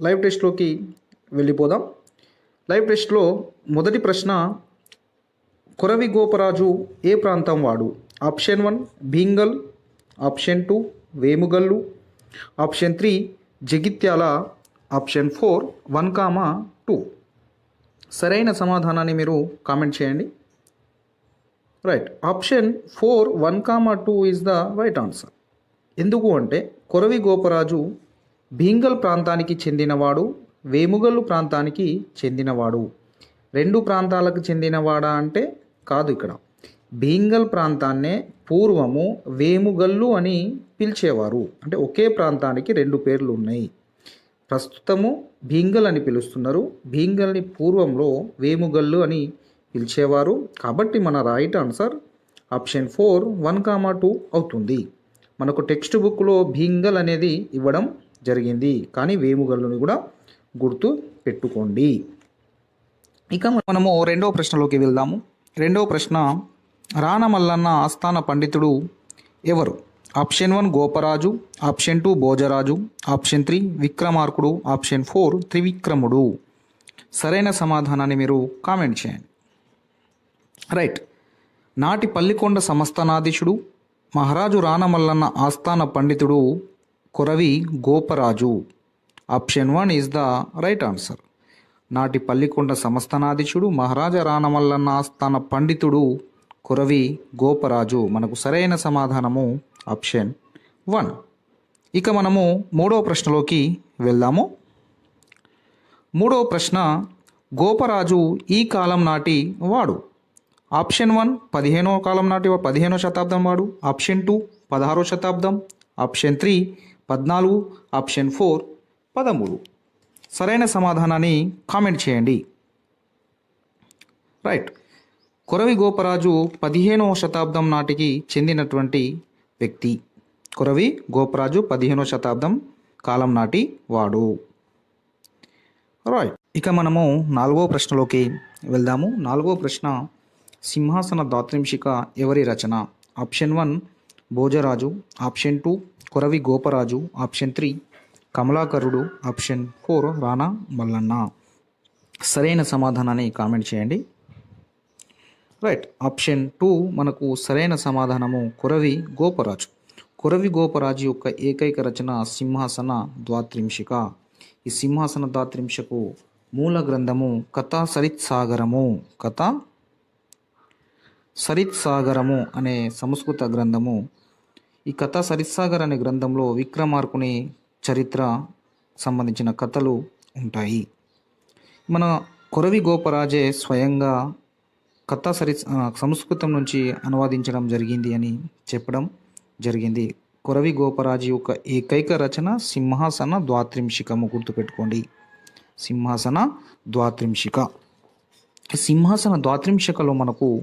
Live టెస్ట్లోకి వెళ్ళిపోదాం. Live టెస్ట్లో మొదటి ప్రశ్న కొరవి గోపరాజు ఏ ప్రాంతం వాడు? Option one Bhimgal. Option two Vemugallu. Option three Jagtial. Option four one comma two. సరైన సమాధానాన్ని మీరు కామెంట్ చేయండి. Right. Option four one comma two is the right answer. ఎందుకు అంటే కొరవి గోపరాజు భీంగల్ ప్రాంతానికి చెందినవాడు వేముగల్లు ప్రాంతానికి చెందినవాడు. రెండు ప్రాంతాలకు చెందినవాడా అంటే కాదు ఇక్కడ. భీంగల్ ప్రాంతాన్నే పూర్వము వేముగల్లు అని పిలిచేవారు. అంటే ఒకే ప్రాంతానికి రెండు పేర్లు ఉన్నాయి. ప్రస్తుతము భీంగల్ అని పిలుస్తున్నారు. భీంగల్ని పూర్వంలో వేముగల్లు అని పిలిచేవారు. కాబట్టి మన right answer option four one comma two అవుతుంది. మనకు టెక్స్ట్ బుక్లో భీంగల్ అనేది ఇవ్వడం జరిగింది. కానీ వేముగల్లుని కూడా గుర్తు పెట్టుకోండి. ఇక మనము రెండవ ప్రశ్నలోకి వెళ్దాము. రెండవ ప్రశ్న రానమల్లన్న ఆస్థాన పండితుడు ఎవరు? Option one Goparaju option two Bhojaraju option three Vikramarkudu option four Trivikramudu. సరైన సమాధానాన్ని మీరు కామెంట్ చేయండి. రైట్. నాటి పల్లికొండ సంస్థానాధీశుడు మహారాజు రానమల్లన్న ఆస్థాన పండితుడు Koravi Goparaju. Option one is the right answer. నాటి పల్లికొండ సంస్థానాధీశుడు మహారాజా రానమల్లన్న ఆస్థాన పండితుడు కొరవి గోపరాజు. మనకు సరైన సమాధానము ఆప్షన్ వన్. ఇక మనము మూడవ ప్రశ్నలోకి వెళ్దాము. మూడవ ప్రశ్న గోపరాజు ఈ కాలం నాటి వాడు? ఆప్షన్ వన్ పదిహేనవ కాలం నాటి పదిహేనో శతాబ్దం వాడు. ఆప్షన్ టూ పదహారో శతాబ్దం. ఆప్షన్ త్రీ పద్నాలుగు ఆప్షన్ ఫోర్ పదమూడు. సరైన సమాధానాన్ని కామెంట్ చేయండి. రైట్. కొరవి గోపరాజు పదిహేనవ శతాబ్దం నాటికి చెందినటువంటి వ్యక్తి. కొరవి గోపరాజు పదిహేనవ శతాబ్దం కాలం నాటి వాడు. రైట్. ఇక మనము నాలుగో ప్రశ్నలోకి వెళ్దాము. నాలుగో ప్రశ్న సింహాసన దాత్రింశిక ఎవరి రచన? Option one Bhojaraju. Option two Koravi Goparaju option three. Kamalakarudu option four Rana Mallanna. సరైన సమాధానాన్ని కామెంట్ చేయండి. రైట్ ఆప్షన్ టూ మనకు సరైన సమాధానము కొరవి గోపరాజు. కొరవి గోపరాజు యొక్క ఏకైక రచన సింహాసన ద్వాత్రింశిక. ఈ సింహాసన ద్వాత్రింశకు మూల గ్రంథము కథా సరిత్సాగరము. కథ సరిత్సాగరము అనే సంస్కృత గ్రంథము ఈ కథ సరిత్సాగర్ అనే గ్రంథంలో విక్రమార్కుని చరిత్ర సంబంధించిన కథలు ఉంటాయి. మన కొరవి గోపరాజే స్వయంగా కథ సరి సంస్కృతం నుంచి అనువాదించడం జరిగింది అని చెప్పడం జరిగింది. కొరవి గోపరాజు యొక్క ఏకైక రచన సింహాసన ద్వాత్రింశికము గుర్తుపెట్టుకోండి. సింహాసన ద్వాత్రింశిక. సింహాసన ద్వాత్రింశికలో మనకు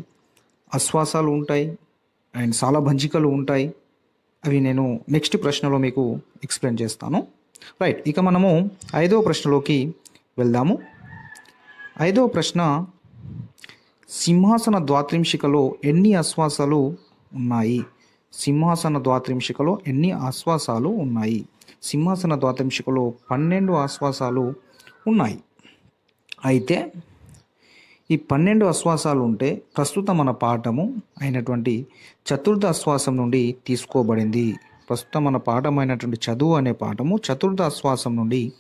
అశ్వాసాలు ఉంటాయి అండ్ సాలభంజికలు ఉంటాయి అవి నేను నెక్స్ట్ ప్రశ్నలో మీకు ఎక్స్ప్లెయిన్ చేస్తాను. రైట్ ఇక మనము ఐదవ ప్రశ్నలోకి వెళ్దాము. ఐదవ ప్రశ్న సింహాసన ద్వాత్రింశికలో ఎన్ని ఆశ్వాసాలు ఉన్నాయి? సింహాసన ద్వాత్రింశికలో ఎన్ని ఆశ్వాసాలు ఉన్నాయి? సింహాసన ద్వాత్రింశికలో పన్నెండు ఆశ్వాసాలు ఉన్నాయి. అయితే ఈ పన్నెండు ఆశ్వాసాలు ఉంటే ప్రస్తుతం మన పాఠము అయినటువంటి చతుర్థ ఆశ్వాసం నుండి తీసుకోబడింది. ప్రస్తుతం మన పాఠం అయినటువంటి చదువు అనే పాఠము చతుర్థ ఆశ్వాసం నుండి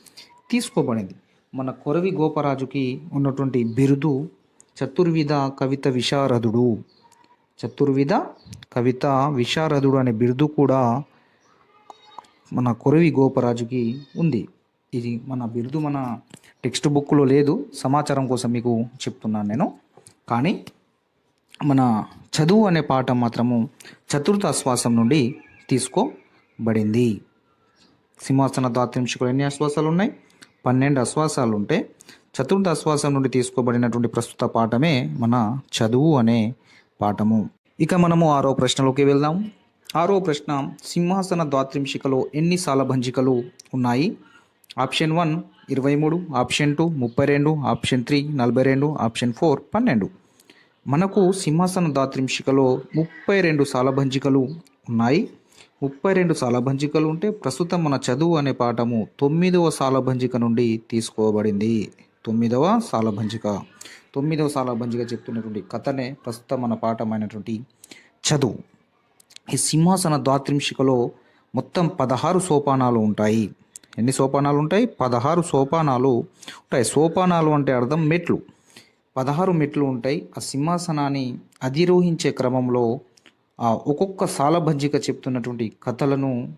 తీసుకోబడింది. మన కొరవి గోపరాజుకి ఉన్నటువంటి బిరుదు చతుర్విధ కవిత విశారదుడు. చతుర్విధ కవిత విశారదుడు అనే బిరుదు కూడా మన కొరవి గోపరాజుకి ఉంది. ఇది మన బిరుదు మన టెక్స్ట్ బుక్లో లేదు సమాచారం కోసం మీకు చెప్తున్నాను నేను. కానీ మన చదువు అనే పాఠం మాత్రము చతుర్థ ఆశ్వాసం నుండి తీసుకోబడింది. సింహాసన దాత్రింశకులు ఎన్ని ఆశ్వాసాలు ఉన్నాయి? పన్నెండు ఆశ్వాసాలు ఉంటే చతుర్థ ఆశ్వాసం నుండి తీసుకోబడినటువంటి ప్రస్తుత పాఠమే మన చదువు అనే పాఠము. ఇక మనము ఆరో ప్రశ్నలోకి వెళ్దాం. ఆరో ప్రశ్న సింహాసన ద్వాత్రింశికలో ఎన్ని సాలభంజికలు ఉన్నాయి? ఆప్షన్ వన్ ఇరవై మూడు ఆప్షన్ టూ ముప్పై రెండు ఆప్షన్ త్రీ నలభై రెండు ఆప్షన్ ఫోర్ పన్నెండు. మనకు సింహాసన దాత్రింశికలో ముప్పై రెండు సాలభంజికలు ఉన్నాయి. ముప్పై రెండు సాలభంజికలు ఉంటే ప్రస్తుతం మన చదువు అనే పాఠము తొమ్మిదవ సాలభంజిక నుండి తీసుకోబడింది. తొమ్మిదవ సాలభంజిక. తొమ్మిదవ సాలభంజిక చెప్తున్నటువంటి కథనే ప్రస్తుతం మన పాఠమైనటువంటి చదువు. ఈ సింహాసన ద్వాత్రింశికలో మొత్తం పదహారు సోపానాలు ఉంటాయి. ఎన్ని సోపానాలు ఉంటాయి? పదహారు సోపానాలు ఉంటాయి. సోపానాలు అంటే అర్థం మెట్లు. పదహారు మెట్లు ఉంటాయి. ఆ సింహాసనాన్ని అధిరోహించే క్రమంలో ఆ ఒక్కొక్క సాలభంజిక చెప్తున్నటువంటి కథలను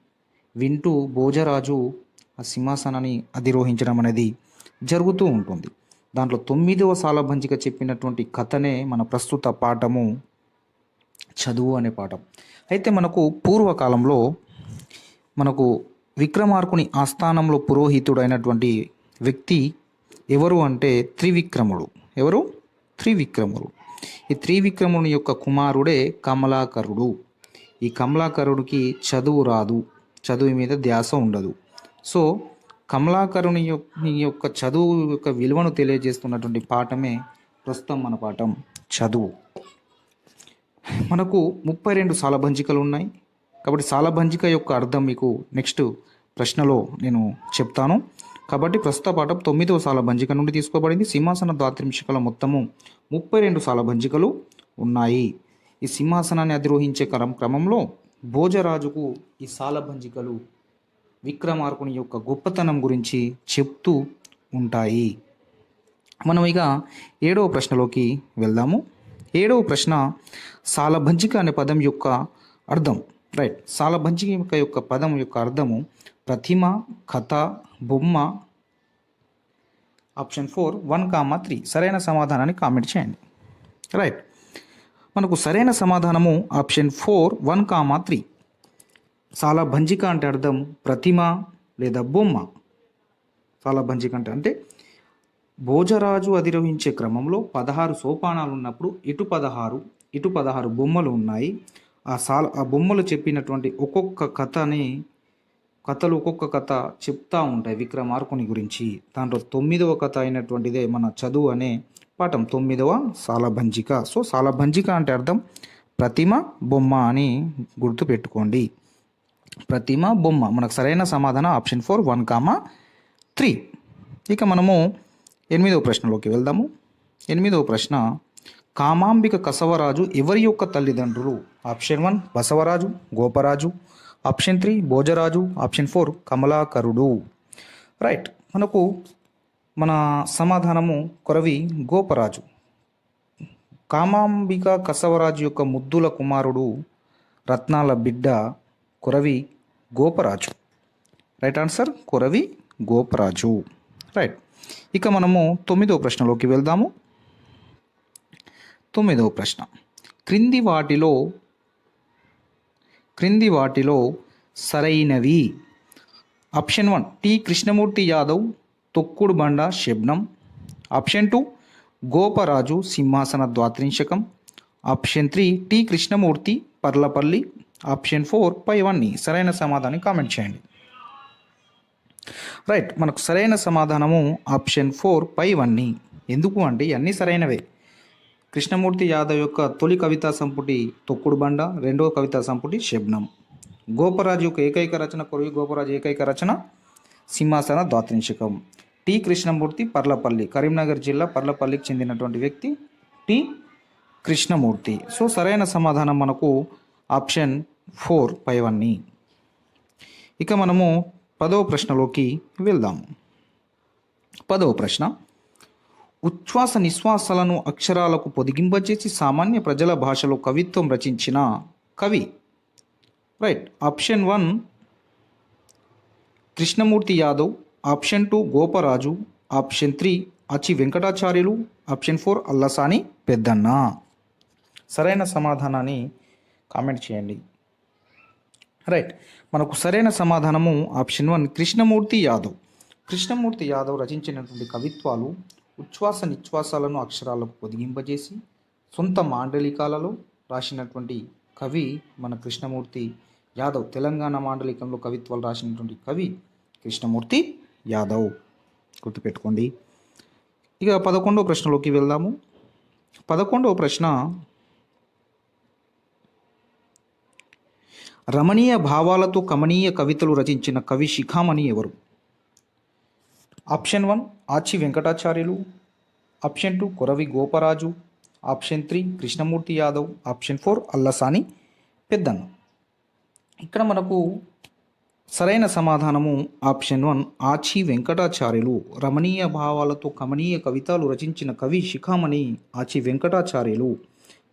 వింటూ భోజరాజు ఆ సింహాసనాన్ని అధిరోహించడం అనేది జరుగుతూ ఉంటుంది. దాంట్లో తొమ్మిదవ సాలభంజిక చెప్పినటువంటి కథనే మన ప్రస్తుత పాఠము చదువు అనే పాఠం. అయితే మనకు పూర్వకాలంలో మనకు విక్రమార్కుని ఆస్థానంలో పురోహితుడైనటువంటి వ్యక్తి ఎవరు అంటే త్రివిక్రముడు. ఎవరు? త్రివిక్రముడు. ఈ త్రివిక్రముని యొక్క కుమారుడే కమలాకరుడు. ఈ కమలాకరుడికి చదువు రాదు. చదువు మీద ధ్యాస ఉండదు. సో కమలాకరుని యొక్క యొక్క చదువు యొక్క విలువను తెలియజేస్తున్నటువంటి పాఠమే ప్రస్తుతం మన పాఠం చదువు. మనకు ముప్పై రెండు సాలభంజికలు ఉన్నాయి. కాబట్టి సాలభంజిక యొక్క అర్థం మీకు నెక్స్ట్ ప్రశ్నలో నేను చెప్తాను. కాబట్టి ప్రస్తుత పాఠం తొమ్మిదవ సాలభంజిక నుండి తీసుకోబడింది. సింహాసన ద్వాత్రింశికల మొత్తము ముప్పై రెండు సాలభంజికలు ఉన్నాయి. ఈ సింహాసనాన్ని అధిరోహించే క్రమ క్రమంలో భోజరాజుకు ఈ సాలభంజికలు విక్రమార్కుని యొక్క గొప్పతనం గురించి చెప్తూ ఉంటాయి. మనం ఇక ఏడవ ప్రశ్నలోకి వెళ్దాము. ఏడవ ప్రశ్న సాలభంజిక అనే పదం యొక్క అర్థం. రైట్ సాలభంజిక యొక్క పదం యొక్క అర్థము ప్రతిమ కథ బొమ్మ. Option four one comma three సరైన సమాధానాన్ని కామెంట్ చేయండి. రైట్ మనకు సరైన సమాధానము option four one comma three సాలభంజిక అంటే అర్థం ప్రతిమ లేదా బొమ్మ. సాలభంజిక అంటే అంటే భోజరాజు అధిరోహించే క్రమంలో పదహారు సోపానాలు ఉన్నప్పుడు ఇటు పదహారు ఇటు పదహారు బొమ్మలు ఉన్నాయి. ఆ సాల్ ఆ బొమ్మలు చెప్పినటువంటి ఒక్కొక్క కథని కథలు ఒక్కొక్క కథ చెప్తా ఉంటాయి విక్రమార్కుని గురించి. దాంట్లో తొమ్మిదవ కథ అయినటువంటిదే మన చదువు అనే పాఠం. తొమ్మిదవ సాలభంజిక. సో సాలభంజిక అంటే అర్థం ప్రతిమ బొమ్మ అని గుర్తుపెట్టుకోండి. ప్రతిమ బొమ్మ. మనకు సరైన సమాధానం option four one comma three. ఇక మనము ఎనిమిదవ ప్రశ్నలోకి వెళ్దాము. ఎనిమిదవ ప్రశ్న కామాంబిక కసవరాజు ఎవరి యొక్క తల్లిదండ్రులు? Option one Basavaraju Goparaju. Option three Bhojaraju. Option four Kamalakarudu. Right మనకు మన సమాధానము కొరవి గోపరాజు. కామాంబిక కసవరాజు యొక్క ముద్దుల కుమారుడు రత్నాల బిడ్డ Koravi Goparaju. Right answer Koravi Goparaju. Right ఇక మనము తొమ్మిదో ప్రశ్నలోకి వెళ్దాము. తొమ్మిదవ ప్రశ్న. క్రింది వాటిలో క్రింది వాటిలో సరైనవి. Option one T Krishnamurthy Yadav Tokkudu Banda Shabnam. Option two Goparaju Simhasana Dvatrimshakam. Option three T Krishnamurthy Parlapalli. Option four పైవన్నీ సరైన సమాధానం కామెంట్ చేయండి. రైట్ మనకు సరైన సమాధానము ఆప్షన్ ఫోర్ పైవన్నీ ఎందుకు అంటే ఇవన్నీ సరైనవే. కృష్ణమూర్తి యాదవ్ యొక్క తొలి కవితా సంపుటి తొక్కుడు బండ రెండవ కవితా సంపుటి శబ్నం. గోపరాజు యొక్క ఏకైక రచన కొరవి గోపరాజు ఏకైక రచన సింహాసన ద్వాత్రింశకం టి. కృష్ణమూర్తి పర్లపల్లి కరీంనగర్ జిల్లా పర్లపల్లికి చెందినటువంటి వ్యక్తి టి. కృష్ణమూర్తి. సో సరైన సమాధానం మనకు ఆప్షన్ ఫోర్ పైవన్నీ ఇక మనము పదవ ప్రశ్నలోకి వెళ్దాము పదవ ప్రశ్న ఉచ్ఛ్వాస నిశ్వాసాలను అక్షరాలకు పొదిగింపజేసి సామాన్య ప్రజల భాషలో కవిత్వం రచించిన కవి. Right option one Krishnamurthy Yadav. Option two Goparaju. Option three Achi Venkatacharyulu. Option four Allasani Peddanna. సరైన సమాధానాన్ని కామెంట్ చేయండి. రైట్ మనకు సరైన సమాధానము ఆప్షన్ వన్ కృష్ణమూర్తి యాదవ్. కృష్ణమూర్తి యాదవ్ రచించినటువంటి కవిత్వాలు ఉచ్ఛ్వాస నిశ్వాసాలను అక్షరాలకు పొదిగింపజేసి సొంత మాండలికాలలో రాసినటువంటి కవి మన కృష్ణమూర్తి యాదవ్. తెలంగాణ మాండలికంలో కవిత్వాలు రాసినటువంటి కవి కృష్ణమూర్తి యాదవ్. గుర్తుపెట్టుకోండి. ఇక పదకొండవ ప్రశ్నలోకి వెళ్దాము. పదకొండవ ప్రశ్న రమణీయ భావాలతో కమనీయ కవితలు రచించిన కవి శిఖామణి ఎవరు? Option one Achi Venkatacharyulu. Option two Koravi Goparaju. Option three Krishnamurthy Yadav. Option four Allasani Peddanna. ఇక్కడ మనకు సరైన సమాధానము ఆప్షన్ వన్ ఆచి వెంకటాచార్యులు. రమణీయ భావాలతో కమనీయ కవితలు రచించిన కవి శిఖామణి ఆచి వెంకటాచార్యులు.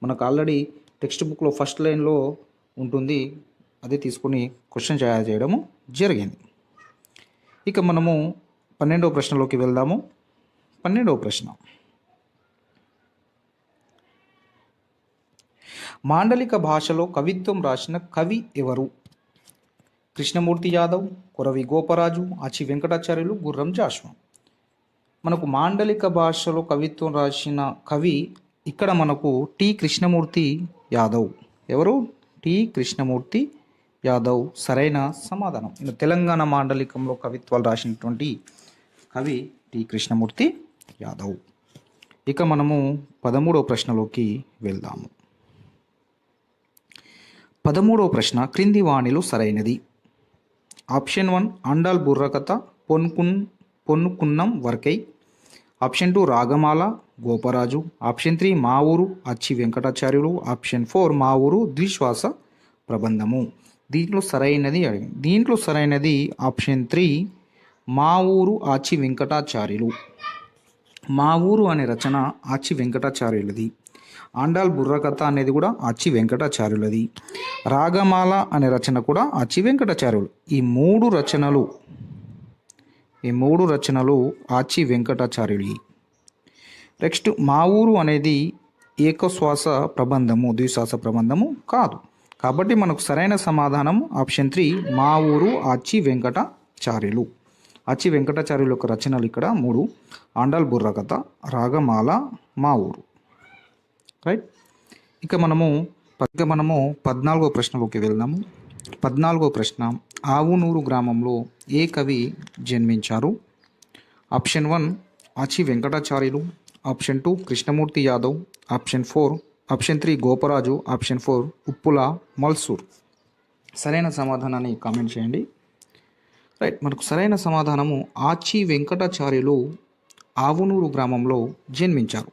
మనకు ఆల్రెడీ టెక్స్ట్ బుక్లో ఫస్ట్ లైన్లో ఉంటుంది. అదే తీసుకొని క్వశ్చన్ తయారు చేయడము జరిగింది. ఇక మనము పన్నెండవ ప్రశ్నలోకి వెళ్దాము. పన్నెండవ ప్రశ్న. మాండలిక భాషలో కవిత్వం రాసిన కవి ఎవరు? కృష్ణమూర్తి యాదవ్ కొరవి గోపరాజు ఆచి వెంకటాచార్యులు గుర్రం జాషువా మనకు మాండలిక భాషలో కవిత్వం రాసిన కవి ఇక్కడ మనకు టి కృష్ణమూర్తి యాదవ్. ఎవరు? టి కృష్ణమూర్తి యాదవ్. సరైన సమాధానం. తెలంగాణ మాండలికంలో కవిత్వాలు రాసినటువంటి కవి టి. కృష్ణమూర్తి యాదవ్. ఇక మనము పదమూడవ ప్రశ్నలోకి వెళ్దాము. పదమూడవ ప్రశ్న క్రింది వాణిలో సరైనది. ఆప్షన్ వన్ అండాల్ బుర్రకథ పొన్కున్ పొన్నుకున్నం వర్కై. ఆప్షన్ టూ రాగమాల గోపరాజు. ఆప్షన్ త్రీ మా ఊరు అచ్చి వెంకటాచార్యులు. ఆప్షన్ ఫోర్ మా ఊరు ద్విశ్వాస ప్రబంధము. దీంట్లో సరైనది దీంట్లో సరైనది ఆప్షన్ త్రీ మా ఊరు ఆచి వెంకటాచార్యులు. మా ఊరు అనే రచన ఆచి వెంకటాచార్యులది. ఆండాల్ బుర్రకథ అనేది కూడా ఆచి వెంకటాచార్యులది. రాగమాల అనే రచన కూడా ఆచి వెంకటాచార్యులు. ఈ మూడు రచనలు ఈ మూడు రచనలు ఆచి వెంకటాచార్యుడి నెక్స్ట్ మా ఊరు అనేది ఏకశ్వాస ప్రబంధము ద్విశ్వాస ప్రబంధము కాదు. కాబట్టి మనకు సరైన సమాధానం ఆప్షన్ త్రీ మా ఊరు ఆచి వెంకటాచార్యులు. అచ్చి వెంకటాచార్యుల యొక్క రచనలు ఇక్కడ మూడు. ఆండాల్ బుర్రకథ రాగమాల మా ఊరు. రైట్? ఇక మనము ఇక మనము పద్నాలుగో ప్రశ్నలోకి వెళ్దాము. పద్నాలుగో ప్రశ్న ఆవునూరు గ్రామంలో ఏ కవి జన్మించారు? Option one Achi Venkatacharyulu. Option two Krishnamurthy Yadav. Option four option three Goparaju. Option four Uppula Malsur. సరైన సమాధానాన్ని కామెంట్ చేయండి. రైట్ మనకు సరైన సమాధానము ఆచి వెంకటాచార్యులు ఆవునూరు గ్రామంలో జన్మించారు.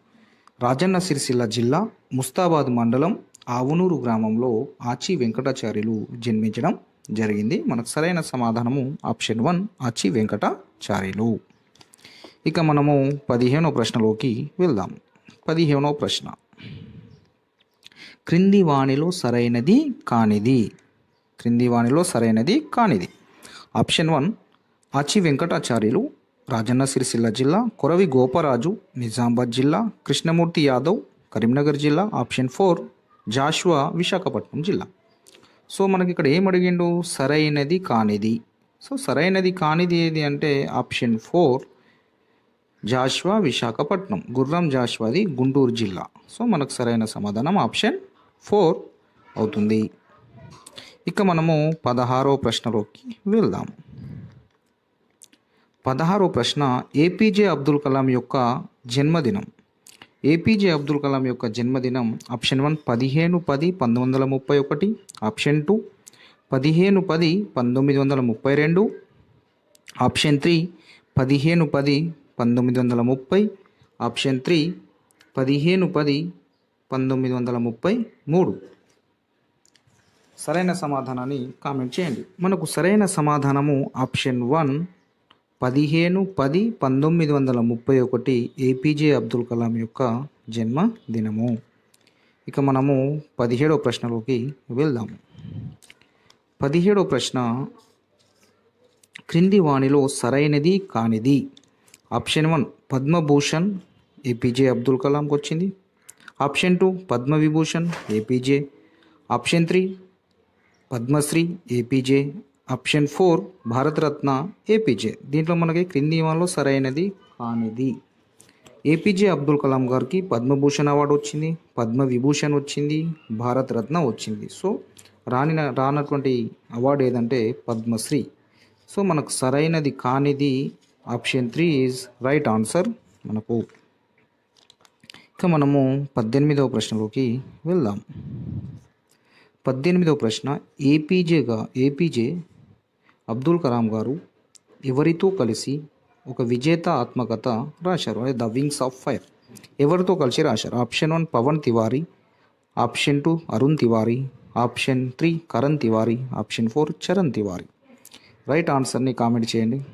రాజన్న సిరిసిల్ల జిల్లా ముస్తాబాద్ మండలం ఆవునూరు గ్రామంలో ఆచి వెంకటాచార్యులు జన్మించడం జరిగింది. మనకు సరైన సమాధానము ఆప్షన్ వన్ ఆచి వెంకటాచార్యులు. ఇక మనము పదిహేనో ప్రశ్నలోకి వెళ్దాం. పదిహేనో ప్రశ్న. క్రింది వాణిలో సరైనది కానిది. క్రింది వాణిలో సరైనది కానిది. ఆప్షన్ వన్ ఆచి వెంకటాచార్యులు రాజన్న సిరిసిల్ల జిల్లా కొరవి గోపరాజు నిజామాబాద్ జిల్లా కృష్ణమూర్తి యాదవ్ కరీంనగర్ జిల్లా ఆప్షన్ ఫోర్ జాషువా విశాఖపట్నం జిల్లా. సో మనకి ఇక్కడ ఏం అడిగిండు? సరైనది కానిది. సో సరైనది కానిది ఏది అంటే ఆప్షన్ ఫోర్ జాష్వా విశాఖపట్నం గుర్రం జాష్వాది గుంటూరు జిల్లా. సో మనకు సరైన సమాధానం ఆప్షన్ ఫోర్ అవుతుంది. ఇక మనము పదహారో ప్రశ్నలోకి వెళ్దాం. పదహారో ప్రశ్న ఏపీజే అబ్దుల్ కలాం యొక్క జన్మదినం. ఏపీజే అబ్దుల్ కలాం యొక్క జన్మదినం ఆప్షన్ వన్ పదిహేను పది పంతొమ్మిది వందల ముప్పై ఒకటి ఆప్షన్ టూ పదిహేను పది పంతొమ్మిది వందల ముప్పై రెండు ఆప్షన్ త్రీ పదిహేను పది పంతొమ్మిది వందల ముప్పై ఆప్షన్ త్రీ పదిహేను పది పంతొమ్మిది వందల ముప్పై మూడు. సరైన సమాధానాన్ని కామెంట్ చేయండి. మనకు సరైన సమాధానము ఆప్షన్ వన్ పదిహేను పది పంతొమ్మిది వందల ముప్పై ఒకటి ఏపీజే అబ్దుల్ కలాం యొక్క జన్మదినము ఇక మనము పదిహేడో ప్రశ్నలోకి వెళ్దాము. పదిహేడో ప్రశ్న క్రింది వాణిలో సరైనది కానిది? Option one Padma Bhushan APJ Abdul కలాంకి వచ్చింది. Option two Padma Vibhushan APJ. Option three Padma Shri APJ. Option four Bharat Ratna APJ. దీంట్లో మనకి క్రింది వాళ్ళలో సరైనది కానిది. ఏపీజే అబ్దుల్ కలాం గారికి పద్మభూషణ్ అవార్డు వచ్చింది పద్మ విభూషణ్ వచ్చింది భారతరత్న వచ్చింది. సో రాని రానటువంటి అవార్డు ఏదంటే పద్మశ్రీ. సో మనకు సరైనది కానిది option three is right answer మనకు. ఇక మనము పద్దెనిమిదవ ప్రశ్నలోకి వెళ్దాం. పద్దెనిమిదవ ప్రశ్న ఏపీజేగా ఏపీజే అబ్దుల్ కలాం గారు ఎవరితో కలిసి ఒక విజేత ఆత్మకథ రాశారు? అదే ద వింగ్స్ ఆఫ్ ఫైర్. ఎవరితో కలిసి రాశారు? Option one Pawan Tiwari option two Arun Tiwari option three Karan Tiwari option four Charan Tiwari. Right ఆన్సర్ని కామెంట్ చేయండి.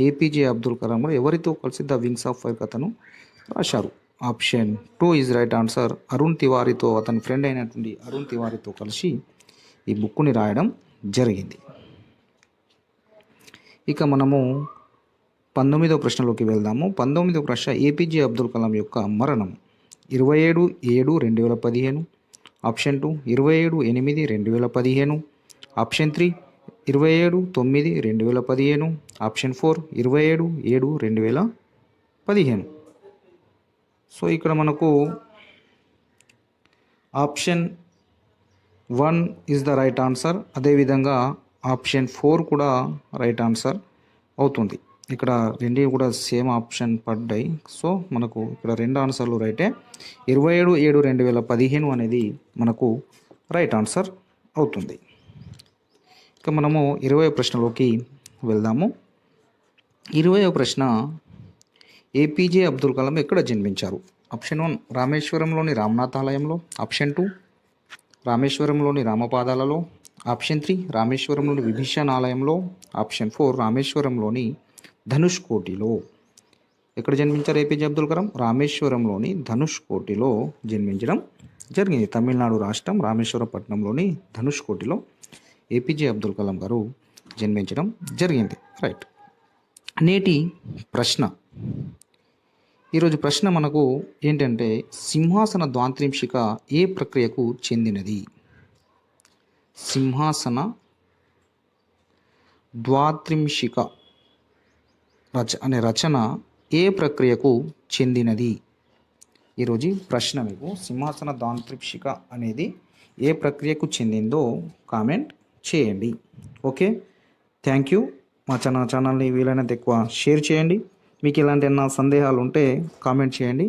ఏపీజే అబ్దుల్ కలాం గారు ఎవరితో కలిసి ద వింగ్స్ ఆఫ్ ఫైర్ కథను రాశారు? Option two is right answer. Arun తివారీతో అతని ఫ్రెండ్ అయినటువంటి అరుణ్ తివారీతో కలిసి ఈ బుక్కుని రాయడం జరిగింది. ఇక మనము పంతొమ్మిదో ప్రశ్నలోకి వెళ్దాము. పంతొమ్మిదో ప్రశ్న ఏపీజే అబ్దుల్ కలాం యొక్క మరణం ఇరవై ఏడు ఏడు రెండు వేల పదిహేను. ఆప్షన్ టూ ఇరవై ఏడు ఎనిమిది రెండు వేల పదిహేను. ఆప్షన్ త్రీ ఇరవై ఏడు తొమ్మిది రెండు వేల పదిహేను. ఆప్షన్ ఫోర్ ఇరవై ఏడు ఏడు రెండు వేల పదిహేను. సో ఇక్కడ మనకు option one is the right answer. అదేవిధంగా ఆప్షన్ ఫోర్ కూడా రైట్ ఆన్సర్ అవుతుంది. ఇక్కడ రెండు కూడా సేమ్ ఆప్షన్ పడ్డాయి. సో మనకు ఇక్కడ రెండు ఆన్సర్లు రైటే. ఇరవై ఏడు ఏడు రెండు వేల పదిహేను అనేది మనకు రైట్ ఆన్సర్ అవుతుంది. ఇక మనము ఇరవై ప్రశ్నలోకి వెళ్దాము. ఇరవై ప్రశ్న ఏపీజే అబ్దుల్ కలాం ఎక్కడ జన్మించారు? ఆప్షన్ వన్ రామేశ్వరంలోని రామనాథ్ ఆలయంలో. ఆప్షన్ టూ రామేశ్వరంలోని రామపాదాలలో. ఆప్షన్ త్రీ రామేశ్వరంలోని విభీషణ్ ఆలయంలో. ఆప్షన్ ఫోర్ రామేశ్వరంలోని ధనుష్ కోటిలో. ఎక్కడ జన్మించారు ఏపీజే అబ్దుల్ కలాం? రామేశ్వరంలోని ధనుష్ కోటిలో జన్మించడం జరిగింది. తమిళనాడు రాష్ట్రం రామేశ్వరం పట్టణంలోని ధనుష్ కోటిలో ఏపీజే అబ్దుల్ కలాం గారు జన్మించడం జరిగింది. రైట్ నేటి ప్రశ్న. ఈరోజు ప్రశ్న మనకు ఏంటంటే సింహాసన ద్వాంత్రింశిక ఏ ప్రక్రియకు చెందినది? సింహాసన ద్వాత్రింశిక రచ అనే రచన ఏ ప్రక్రియకు చెందినది? ఈరోజు ప్రశ్న మీకు సింహాసన దాంత్రిక్షిక అనేది ఏ ప్రక్రియకు చెందిందో కామెంట్ చేయండి. ఓకే? Thank you. మా ఛానల్ ఛానల్ని వీలైనంత ఎక్కువ షేర్ చేయండి. మీకు ఇలాంటి ఏమైనా సందేహాలు ఉంటే కామెంట్ చేయండి.